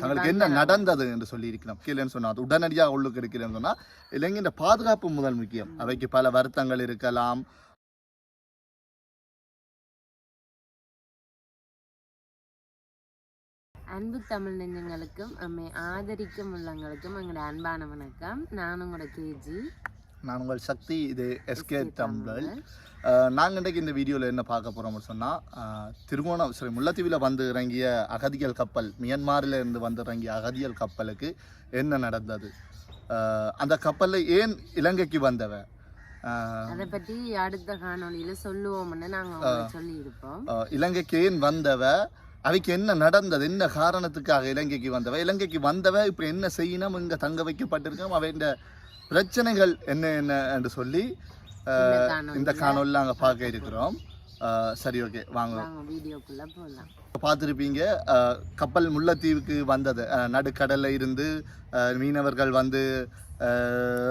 தங்களுக்கு என்ன நடந்தது என்று சொல்லி இருக்கிறோம் கீழேன்னு சொன்னா உடனடியாக உள்ளுக்கு எடுக்கலன்னு சொன்னா இலங்கையின் பாதுகாப்பு முதல் முக்கியம். அவைக்கு பல வருத்தங்கள் இருக்கலாம். அன்பு தமிழ் நெஞ்சங்களுக்கும் நம்மை ஆதரிக்கும் உள்ளங்களுக்கும் எங்களோட அன்பான வணக்கம். நான் உங்களோட கேஜி. நான் உங்கள் சக்தி இது எஸ்கே தமிழ் நாங்கள் இன்றைக்கு இந்த வீடியோவில் என்ன பார்க்க போகிறோம்னு சொன்னால் திருவோணம் சரி முல்லைத்தீவில் வந்து இறங்கிய அகதிகள் கப்பல் மியான்மரில் இருந்து வந்து இறங்கிய அகதிகள் கப்பலுக்கு என்ன நடந்தது? அந்த கப்பலில் ஏன் இலங்கைக்கு வந்தவ? அஹ், அதை பற்றி அடுத்த காணொளியில சொல்லுவோம்னு நாங்க உங்களுக்கு சொல்லி இருப்போம் அஹ், இலங்கைக்கு ஏன் வந்தவ? அவைக்கு என்ன நடந்தது? என்ன காரணத்துக்காக இலங்கைக்கு வந்தவ? இலங்கைக்கு வந்தவ இப்போ என்ன செய்யணும்? இங்கே தங்க வைக்கப்பட்டிருக்கோம். அவை இந்த பிரச்சனைகள் என்ன என்ன என்று சொல்லி இந்த காணொலியில் நாங்கள் பார்க்க இருக்கிறோம். சரி ஓகே வாங்க. பார்த்துருப்பீங்க கப்பல் முல்லைத்தீவுக்கு வந்தது. நடுக்கடல்ல இருந்து மீனவர்கள் வந்து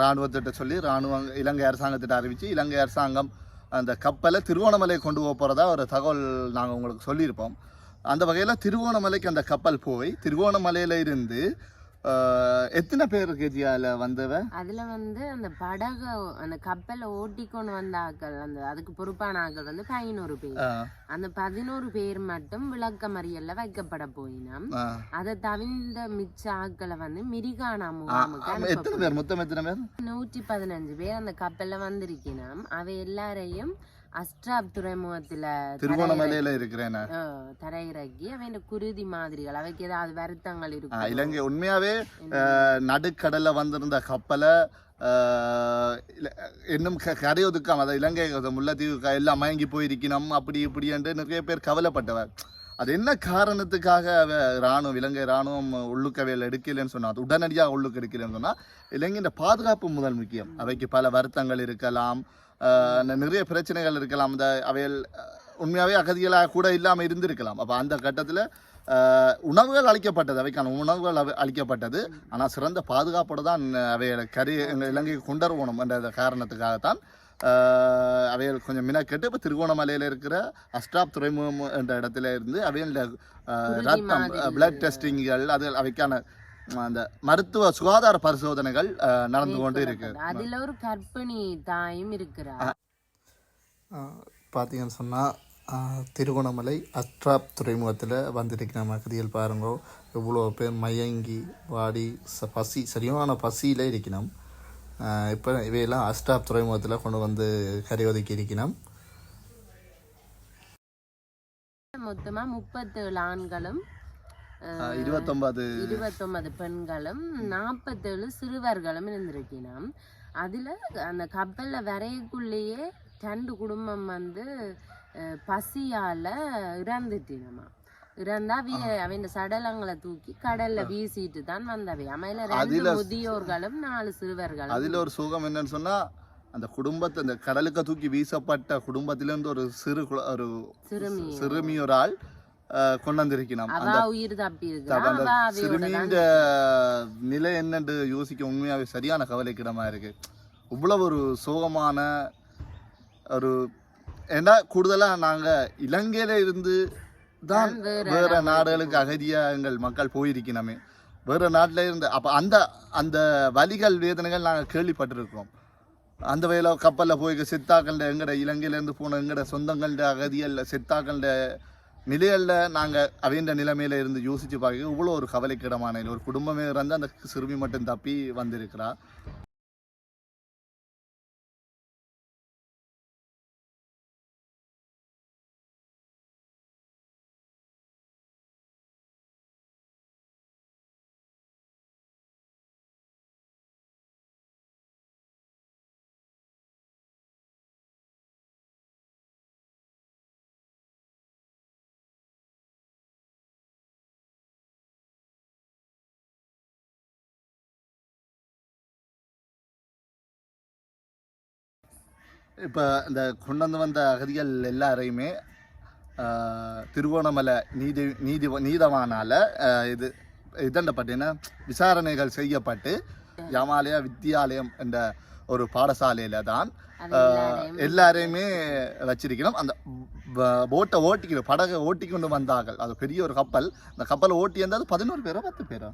இராணுவத்திட்ட சொல்லி இராணுவம் இலங்கை அரசாங்கத்திட்ட அறிவித்து இலங்கை அரசாங்கம் அந்த கப்பலை திருவோணமலை கொண்டு போக போகிறதா ஒரு தகவல் நாங்கள் உங்களுக்கு சொல்லியிருப்போம். அந்த வகையில் திருவோணமலைக்கு அந்த கப்பல் போய் திருவோணமலையில இருந்து எத்தனை பேர் கேஜியால வந்தவ? அதுல வந்து அந்த படகை அந்த கப்பலை ஓட்டிக்கொண்டு வந்த ஆட்கள் அந்த அதுக்கு பொறுப்பான ஆட்கள் வந்து பதினோரு பேர். அந்த பதினோரு பேர் மட்டும் விளக்க மறியல்ல வைக்கப்பட போயினோம். அதை தவிர்ந்த மிச்ச ஆட்களை வந்து மிரிகானா முகாமுக்கு எத்தனை பேர்? மொத்தம் எத்தனை பேர்? நூற்றி பதினஞ்சு பேர் அந்த கப்பல்ல வந்திருக்கணும் அவை எல்லாரையும் அஸ்ட்ராப் துறைமுகத்துல திருவோணமலையில இருக்கிறேன். தரையிறக்கி அவன் குருதி மாதிரிகள் அவைக்கு ஏதாவது வருத்தங்கள் இருக்கும். இலங்கை உண்மையாவே நடுக்கடல்ல வந்திருந்த கப்பலை இன்னும் கரையொதுக்காம அதாவது இலங்கை முல்லைத்தீவு எல்லாம் மயங்கி போயிருக்கணும் அப்படி இப்படி என்று நிறைய பேர் கவலைப்பட்டவர். அது என்ன காரணத்துக்காக அவ ராணுவம் இலங்கை ராணுவம் உள்ளுக்கவையில் எடுக்கலைன்னு சொன்னால் அது உடனடியாக உள்ளுக்கு எடுக்கலைன்னு சொன்னால் இலங்கையின் பாதுகாப்பு முதல் முக்கியம். அவைக்கு பல வருத்தங்கள் இருக்கலாம் நிறைய பிரச்சனைகள் இருக்கலாம். அந்த அவைகள் உண்மையாகவே அகதிகளாக கூட இல்லாமல் இருந்திருக்கலாம். அப்போ அந்த கட்டத்தில் உணவுகள் அளிக்கப்பட்டது அவைக்கான உணவுகள் அளிக்கப்பட்டது. ஆனால் சிறந்த பாதுகாப்போடு தான் அவைகளை கரி எங்கள் இலங்கைக்கு கொண்டு வரணும் என்ற காரணத்துக்காகத்தான் அவைகள் கொஞ்சம் மினக்கெட்டு இப்போ திருகோணமலையில் இருக்கிற அஸ்டாப் துறைமுகம் என்ற இடத்துல இருந்து அவைகள அஹ், குருதி ரத்தம். பிளட் டெஸ்டிங்கள் அது அவைக்கான அந்த மருத்துவ சுகாதார பரிசோதனைகள் அஹ், நடந்து கொண்டு இருக்கு. அதுல ஒரு கர்ப்பிணி தாயும் இருக்கிறார். பார்த்தீங்கன்னு சொன்னால் திருகோணமலை அட்ராப் துறைமுகத்தில் வந்திருக்கிற அகதிகள் பாருங்க இவ்வளோ பேர் மயங்கி வாடி ச பசி சரியான பசியில் இருக்கணும். இப்போ இவையெல்லாம் அஸ்டாப் துறைமுகத்தில் கொண்டு வந்து கரை ஒதுக்கி இருக்கணும் மொத்தமா முப்பத்தேழு ஆண்களும் இருபத்தொன்பது இருபத்தொன்பது பெண்களும் நாற்பத்தேழு சிறுவர்களும் இருந்திருக்கணும் அதுல அந்த கப்பல்ல வரையக்குள்ளேயே ரெண்டு குடும்பம் வந்து அஹ், பசியால இறந்துட்டினமா இறந்தா அவன் சடலங்களை தூக்கி கடல்ல வீசிட்டு தான் வந்தவை. அமையில ரெண்டு முதியோர்களும் நாலு சிறுவர்களும். அதில் ஒரு சுகம் என்னன்னு சொன்னால் அந்த குடும்பத்தை அந்த கடலுக்கு தூக்கி வீசப்பட்ட குடும்பத்திலேருந்து ஒரு சிறு ஒரு சிறுமி. ஒரு ஆள் அஹ், கொண்டு வந்திருக்கணும் அவ அந்த உயிர் தப்பி அந்த இருக்கிறா அவ அவையோட தான் சிறுமியின் நிலை என்னன்னு யோசிக்க உண்மையாவே சரியான கவலைக்கிடமா இருக்கு. இவ்வளவு ஒரு சோகமான ஒரு ஏன்னா கூடுதலா நாங்க இலங்கையில இருந்து தான் வேற நாடுகளுக்கு அகதியா எங்கள் மக்கள் போயிருக்கணுமே வேற நாட்டுல இருந்து அப்ப அந்த அந்த வலிகள் வேதனைகள் நாங்க கேள்விப்பட்டிருக்கோம் அந்த வகையில கப்பல்ல போய் செத்தாக்கள்ட எங்கட இலங்கையில இருந்து போன எங்கட சொந்தங்கள்ட அகதியல்ல செத்தாக்கள்ட நிலையல்ல நாங்க அவைந்த நிலைமையில இருந்து யோசிச்சு பார்க்க இவ்வளோ ஒரு கவலைக்கிடமான. ஒரு குடும்பமே இறந்து அந்த சிறுமி மட்டும் தப்பி வந்திருக்கிறா. இப்போ இந்த கொண்டு வந்து வந்த அகதிகள் எல்லாரையுமே திருவோணமலை நீதி நீதி நீதவானால இது இதண்ட பார்த்தீங்கன்னா விசாரணைகள் செய்யப்பட்டு யமாலயா வித்தியாலயம் என்ற ஒரு பாடசாலையில தான் எல்லாரையும் வச்சிருக்கணும். அந்த போட்டை ஓட்டிக்கிற படகை ஓட்டி கொண்டு வந்தார்கள். அது பெரிய ஒரு கப்பல். அந்த கப்பலை ஓட்டி வந்தது பதினோரு பேரோ பத்து பேரோ.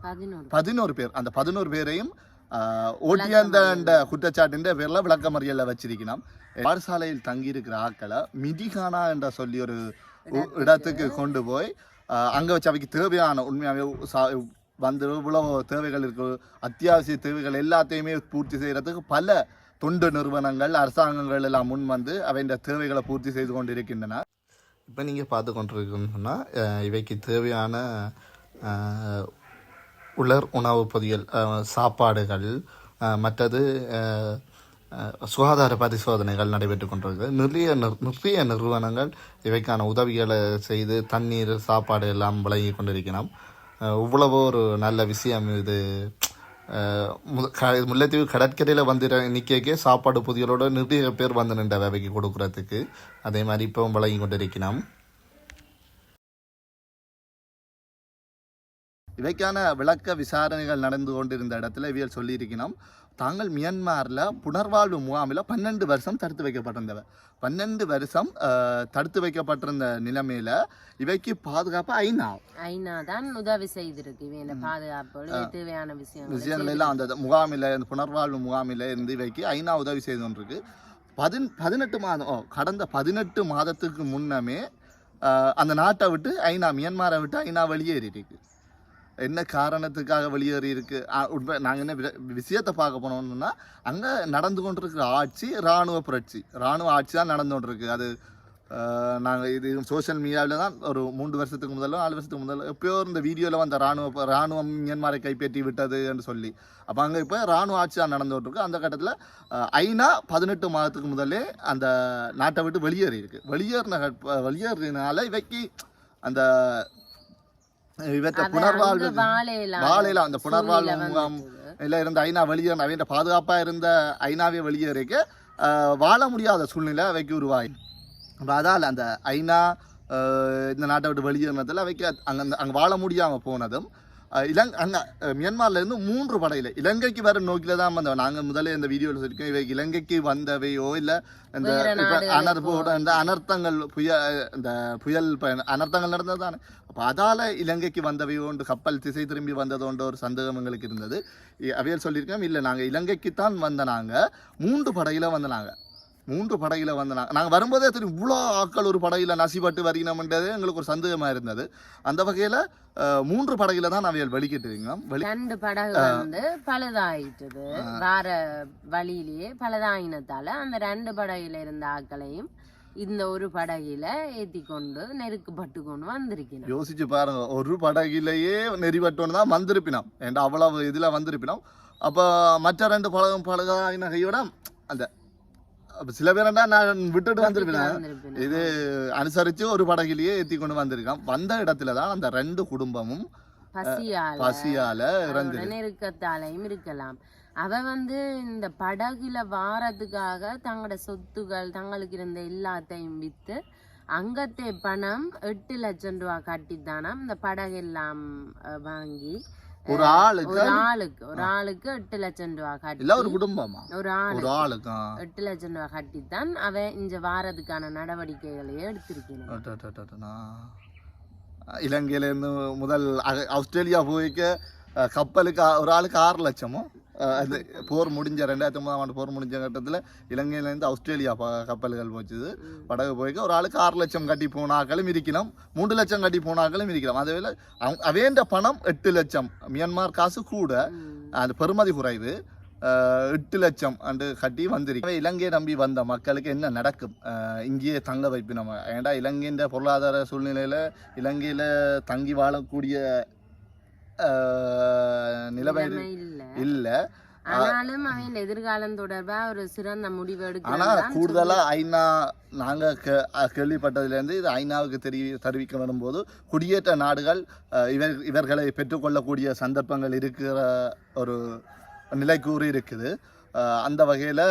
பதினோரு பேர். அந்த பதினோரு பேரையும் ஆஹ், ஓட்டி அந்த அந்த குற்றச்சாட்டின் பேர்ல விளக்கமறியல்ல வச்சிருக்கணும் பாடசாலையில் தங்கி இருக்கிற ஆக்களை மிதிகானா என்ற சொல்லி ஒரு இடத்துக்கு கொண்டு போய் அங்க வச்சு அவைக்கு தேவையான உண்மையாகவே சா- வந்து இவ்வளவு தேவைகள் இருக்கு அத்தியாவசிய தேவைகள் எல்லாத்தையுமே பூர்த்தி செய்யறதுக்கு பல தொண்டு நிறுவனங்கள் அரசாங்கங்கள் எல்லாம் முன் வந்து அவையின் தேவைகளை பூர்த்தி செய்து கொண்டிருக்கின்றன. இப்போ நீங்கள் பார்த்து கொண்டிருக்கணும்னா இவைக்கு தேவையான உலர் உணவு பொதியல் சாப்பாடுகள் மற்றது சுகாதார பரிசோதனைகள் நடைபெற்று கொண்டிருக்கு நிறைய நிறைய நிறுவனங்கள் இவைக்கான உதவிகளை செய்து தண்ணீர் சாப்பாடு எல்லாம் வழங்கி கொண்டிருக்கிறோம். இவ்வளவோ ஒரு நல்ல விஷயம் இது. முல்லைத்தீவு கடற்கரையில் வந்து நிற்கே சாப்பாடு புதியலோடு நிறைய பேர் வந்து நின்ற வேலைக்கு கொடுக்குறதுக்கு. அதே மாதிரி இப்போவும் வழங்கி கொண்டிருக்கிறோம். இவைக்கான விளக்க விசாரணைகள் நடந்து கொண்டிருந்த இடத்துல இவியல் சொல்லியிருக்கணும் தாங்கள் மியான்மரில் புனர்வாழ்வு முகாமில் பன்னெண்டு வருஷம் தடுத்து வைக்கப்பட்டிருந்தவ பன்னெண்டு வருஷம் தடுத்து வைக்கப்பட்டிருந்த நிலைமையில இவைக்கு பாதுகாப்பு ஐநா. ஐநா தான் உதவி செய்திருக்கு பாதுகாப்பு தேவையான விஷயங்கள் விஷயங்கள் எல்லாம் அந்த முகாமில் அந்த புனர்வாழ்வு முகாமில் இருந்து இவைக்கு ஐநா உதவி செய்து கொண்டிருக்கு. பதின் பதினெட்டு மாதம் கடந்த பதினெட்டு மாதத்துக்கு முன்னமே அந்த நாட்டை விட்டு ஐநா மியான்மரை விட்டு ஐநா வெளியேறி இருக்கு என்ன காரணத்துக்காக வெளியேறி இருக்கு? உண்மை நாங்கள் என்ன வி- விஷயத்தை பார்க்க போனோம்னா அங்கே நடந்து கொண்டிருக்கிற ஆட்சி இராணுவ புரட்சி. இராணுவ ஆட்சி தான் நடந்து கொண்டிருக்கு. அது நாங்கள் இது சோஷியல் மீடியாவில் தான் ஒரு மூன்று வருஷத்துக்கு முதல்ல நாலு வருஷத்துக்கு முதல்ல எப்பயோ இந்த வீடியோவில் வந்த ராணுவ ராணுவம் மியன்மாரை கைப்பற்றி விட்டது என்று சொல்லி. அப்போ அங்கே இப்போ ராணுவ ஆட்சி தான் நடந்து கொண்டிருக்கு. அந்த கட்டத்தில் ஐநா பதினெட்டு மாதத்துக்கு முதலே அந்த நாட்டை விட்டு வெளியேறி இருக்கு. வெளியேறின வெளியேறினால இவைக்கு அந்த இவற்றை புனர்வாழ்வு வாழையில அந்த புனர்வாழ்வு முகாம் இல்ல இருந்த ஐநா வெளியே அவையின் பாதுகாப்பா இருந்த ஐநாவே வெளியேறிக்க வாழ முடியாத சூழ்நிலை அவைக்கு அப்ப அதால் அந்த ஐநா இந்த நாட்டை விட்டு வெளியேறினதில் அவைக்கு அங்கே அங்கே வாழ முடியாமல் போனதும் இலங் அங்கே மியான்மர்ல இருந்து மூன்று படையில். இலங்கைக்கு வர நோக்கில தான் வந்தோம் நாங்கள் முதல்ல இந்த வீடியோவில் சொல்லியிருக்கோம் இவை இலங்கைக்கு வந்தவையோ இல்லை இந்த அனர்ப்போட இந்த அனர்த்தங்கள் புய இந்த புயல் பயண அனர்த்தங்கள் நடந்தது தானே அப்போ அதால இலங்கைக்கு வந்தவையோண்டு கப்பல் திசை திரும்பி வந்ததோன்ற ஒரு சந்தேகம் எங்களுக்கு இருந்தது. அவையல் சொல்லியிருக்கோம் இல்லை நாங்கள் இலங்கைக்குத்தான் வந்த நாங்கள் மூன்று படையில வந்த நாங்கள் மூன்று படையில வந்த நாங்கள் நாங்கள் வரும்போதே தெரியும் இவ்வளோ ஆட்கள் ஒரு படையில நசிப்பட்டு வரினோம்ன்றது எங்களுக்கு ஒரு சந்தேகமாக இருந்தது. அந்த வகையில் மூன்று படையில தான் அவையல் வெளிக்கிட்டு வெளி ரெண்டு படகு வந்து பழுதாயிட்டது. வார வழியிலேயே பழுதாயினத்தால அந்த ரெண்டு படகுல இருந்த ஆட்களையும் இந்த ஒரு படகுல ஏத்தி கொண்டு நெருக்கப்பட்டு கொண்டு வந்திருக்கணும் யோசிச்சு பாருங்க ஒரு படகிலேயே நெறிவட்டோன்னு தான் வந்திருப்பினோம். ஏன்டா அவ்வளவு இதில் வந்திருப்பினோம். அப்போ மற்ற ரெண்டு படகும் படகாயின கையோட அந்த அப்ப சில பேரண்டா நான் விட்டுட்டு வந்திருப்பேன். வந்திருப்பினம். இது அனுசரித்து ஒரு படகிலேயே ஏற்றி கொண்டு வந்திருக்கான். வந்த இடத்துல தான் அந்த ரெண்டு குடும்பமும் பசியால பசியால இறந்து அதோட நெருக்கத்தாலையும் இருக்கலாம். அவ வந்து இந்த படகுல வாரத்துக்காக தங்களோட சொத்துகள் தங்களுக்கு இருந்த எல்லாத்தையும் வித்து அங்கத்தே பணம் எட்டு லட்சம் ரூபாய் கட்டித்தானாம். இந்த படகு எல்லாம் வாங்கி ஒரு ஆளுக்கு ஒரு ஆளுக்கு ஒரு ஆளுக்கு எட்டு லட்சம் ரூபாய் கட்டி இல்ல ஒரு குடும்பமா? ஒரு ஆளு ஆளுக்கு. எட்டு லட்சம் ரூபாய் கட்டித்தான் அவ இங்க வாரதுக்கான அட, அட, நான் இலங்கையிலேருந்து முதல் ஆஸ்திரேலியா போய்க்க கப்பலுக்கு ஒரு ஆளுக்கு ஆறு லட்சமோ? அது போர் முடிஞ்ச ரெண்டாயிரத்தி ஒன்பதாம் ஆண்டு போர் முடிஞ்ச கட்டத்தில் இலங்கையிலேருந்து ஆஸ்திரேலியா கப்பல்கள் போச்சுது. படகு போய்க்க ஒரு ஆளுக்கு ஆறு லட்சம் கட்டி போனாக்களும் இருக்கணும் மூன்று லட்சம் கட்டி போனாக்களும் இருக்கலாம் அதே அவேண்ட பணம் எட்டு லட்சம். மியான்மார் காசு கூட அந்த பெருமதி குறைவு எட்டு லட்சம் அண்டு கட்டி வந்திருக்கு. இலங்கையை நம்பி வந்த மக்களுக்கு என்ன நடக்கும்? அஹ், இங்கேயே தங்க வைப்பு நம்ம. ஏன்டா இலங்கையின் பொருளாதார சூழ்நிலையில் இலங்கையில் தங்கி வாழக்கூடிய அஹ், நிலைமை இல்ல. ஆனாலும் அவன் எதிர்காலம் தொடர்பா ஒரு சிறந்த முடிவு ஆனா எடுக்கிறான் கூடுதலா ஐநா நாங்க கே- அஹ் கேள்விப்பட்டதுலேருந்து இது ஐநாவுக்கு தெரி தெரிவிக்க வரும்போது குடியேற்ற நாடுகள் இவர் இவர்களை பெற்றுக்கொள்ளக்கூடிய சந்தர்ப்பங்கள் இருக்கிற ஒரு நிலை கூறி இருக்குது அந்த வகையில்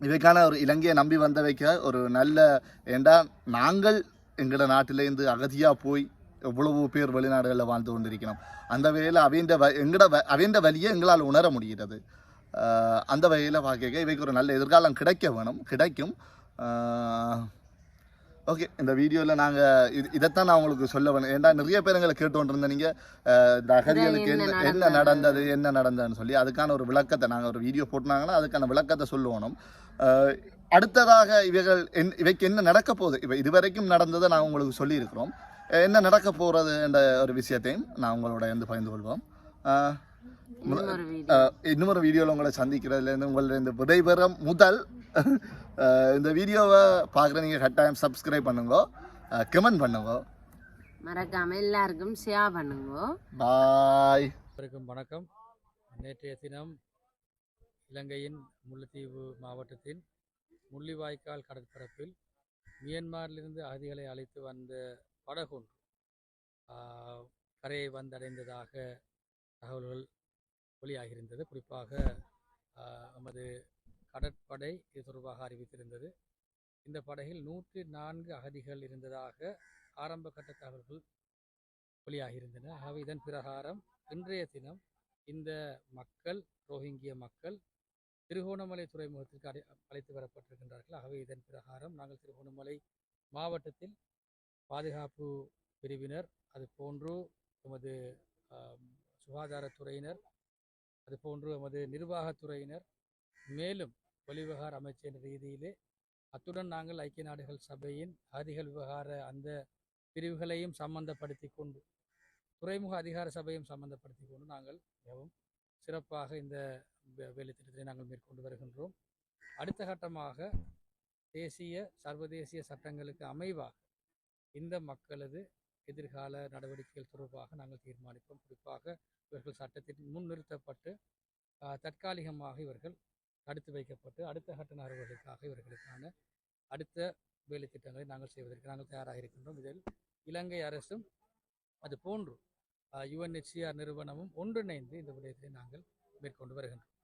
இவைக்கான ஒரு இலங்கையை நம்பி வந்தவைக்க ஒரு நல்ல ஏண்டா நாங்கள் எங்களோட நாட்டிலேருந்து அகதியாக போய் எவ்வளவு பேர் வெளிநாடுகளில் வாழ்ந்து கொண்டிருக்கிறோம். அந்த வகையில் அவைண்ட வ எங்களோட வ அவைண்ட வழியை எங்களால் உணர முடிகிறது. அந்த வகையில் பார்க்க இவைக்கு ஒரு நல்ல எதிர்காலம் கிடைக்க வேணும் கிடைக்கும். ஓகே இந்த வீடியோவில் நாங்கள் இது இதைத்தான் நான் உங்களுக்கு சொல்ல வேணும். ஏன்டா நிறைய பேர் எங்களை கேட்டு இருந்த நீங்கள் இந்த அகதிகளுக்கு என்ன என்ன நடந்தது என்ன நடந்ததுன்னு சொல்லி அதுக்கான ஒரு விளக்கத்தை நாங்கள் ஒரு வீடியோ போட்டுனாங்கன்னா அதுக்கான விளக்கத்தை சொல்லுவோம் அஹ், அடுத்ததாக இவைகள் என் இவைக்கு என்ன நடக்க போகுது? இப்போ இதுவரைக்கும் நடந்ததை நான் உங்களுக்கு சொல்லியிருக்கிறோம். என்ன நடக்க போகிறது என்ற ஒரு விஷயத்தையும் நான் உங்களோட வந்து பகிர்ந்து கொள்வோம். இன்னொரு வீடியோவில் உங்களை சந்திக்கிறதுலேருந்து உங்களை இந்த விடைபெறும் முதல் இந்த வீடியோவை பார்க்குற நீங்கள் கட்டாயம் சப்ஸ்கிரைப் பண்ணுங்க கமெண்ட் பண்ணுங்க. மறக்காம எல்லாருக்கும் ஷேர் பண்ணுங்க. பாய் அனைவருக்கும் வணக்கம். நேற்றைய தினம் இலங்கையின் முல்லைத்தீவு மாவட்டத்தின் முள்ளிவாய்க்கால் கடற்பரப்பில் மியன்மாரிலிருந்து அகதிகளை அழைத்து வந்த படகொன்று கரையை வந்தடைந்ததாக தகவல்கள் வெளியாகியிருந்தது. குறிப்பாக நமது கடற்படை இது தொடர்பாக அறிவித்திருந்தது. இந்த படகில் நூற்றி நான்கு அகதிகள் இருந்ததாக ஆரம்ப கட்ட தகவல்கள் வெளியாகியிருந்தன. ஆகவே இதன் பிரகாரம் இன்றைய தினம் இந்த மக்கள் ரோஹிங்கிய மக்கள் திருகோணமலை துறைமுகத்திற்கு அழை அழைத்து வரப்பட்டிருக்கின்றார்கள். ஆகவே இதன் பிரகாரம் நாங்கள் திருகோணமலை மாவட்டத்தில் பாதுகாப்பு பிரிவினர் அது போன்று எமது சுகாதாரத்துறையினர் அது போன்று எமது நிர்வாகத்துறையினர் மேலும் வெளிவிவகார அமைச்சர் ரீதியிலே அத்துடன் நாங்கள் ஐக்கிய நாடுகள் சபையின் அதிகள் விவகார அந்த பிரிவுகளையும் சம்பந்தப்படுத்தி கொண்டு துறைமுக அதிகார சபையும் சம்பந்தப்படுத்தி கொண்டு நாங்கள் மிகவும் சிறப்பாக இந்த வேலைத்திட்டத்தை வேலை திட்டத்தை நாங்கள் மேற்கொண்டு வருகின்றோம். அடுத்த கட்டமாக தேசிய சர்வதேசிய சட்டங்களுக்கு அமைவாக இந்த மக்களது எதிர்கால நடவடிக்கைகள் தொடர்பாக நாங்கள் தீர்மானிப்போம். குறிப்பாக இவர்கள் சட்டத்தின் முன்னிறுத்தப்பட்டு தற்காலிகமாக இவர்கள் தடுத்து வைக்கப்பட்டு அடுத்த கட்ட நடவடிக்கைக்காக இவர்களுக்கான அடுத்த வேலை திட்டங்களை நாங்கள் செய்வதற்கு நாங்கள் தயாராக இருக்கின்றோம். இதில் இலங்கை அரசும் அது போன்று யுஎன்ஹெச்சிஆர் நிறுவனமும் ஒன்றிணைந்து இந்த விடயத்தை நாங்கள் மேற்கொண்டு வருகின்றோம்.